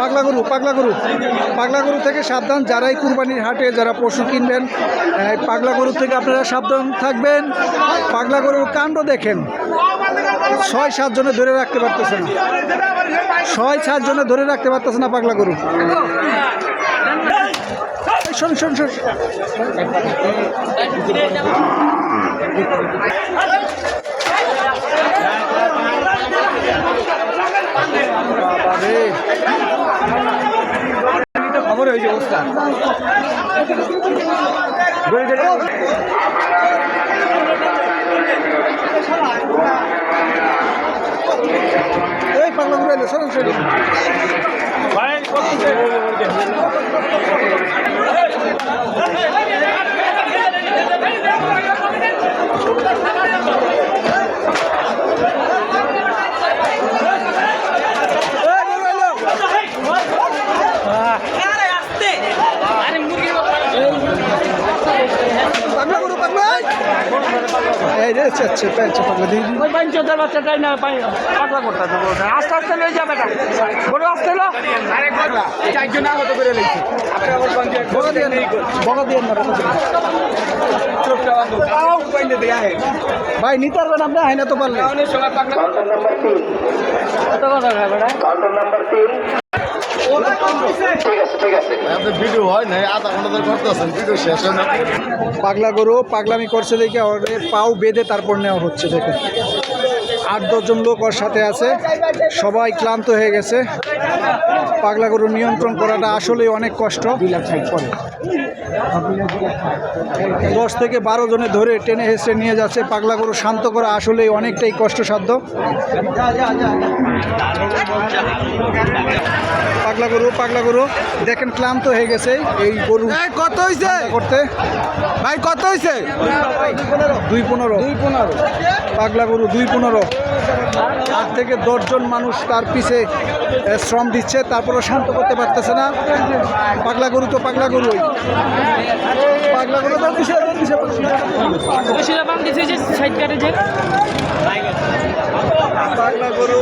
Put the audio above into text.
পাগলা গরু পাগলা গরু পাগলা গরু থেকে সাবধান, যারাই কুরবানির হাটে যারা পশু কিনবেন পাগলা গরু থেকে আপনারা সাবধান থাকবেন। পাগলা গরুর কাণ্ড দেখেন। ছয়, সাত জনে ধরে রাখতে পারতেছে না। ছয়, সাত জনে ধরে রাখতে পারতেছে না পাগলা গরু শোন শোন শোন। খবর হয়েছে অবস্থা। এই পাগলা ঘুরে এলো সরম সরম গরু এলো এই রে আচ্ছা আচ্ছা আচ্ছা পাগলা দিয়ে বাচ্চাটাই না করতে। আস্তে আস্তে লয়ে যাবে বড় আস্তে লো। দিয়ে দিয়ে না। ভাই নিতে পারবেন আপনি? হাইনা তো পারলে। কাউন্টার নাম্বার তিন। পাগলা গরু, পাগলামি করছে দেখে পাও বেঁধে তারপর নেওয়া হচ্ছে দেখুন আট দশজন লোক ওর সাথে আছে, সবাই ক্লান্ত হয়ে গেছে। পাগলা গরু নিয়ন্ত্রণ করাটা আসলেই অনেক কষ্ট। দশ থেকে বারো জনে ধরে টেনে হেসে নিয়ে যাচ্ছে। পাগলা গরু শান্ত করা আসলেই অনেকটাই কষ্টসাধ্য। পাগলা গরু পাগলা গরু। দেখেন ক্লান্ত হয়ে গেছে এই গরু। কত হয়েছে করতে। ভাই কত হয়েছে দুই পনেরো। দুই পনেরো। পাগলা গরু দুই পনেরো। আট থেকে দশজন মানুষ তার পিছে শ্রম দিচ্ছে তারপরে শান্ত করতে পারতেছে না। পাগলা গরু তো পাগলা গরু। পাগলা গরু তো পাগলা গরু।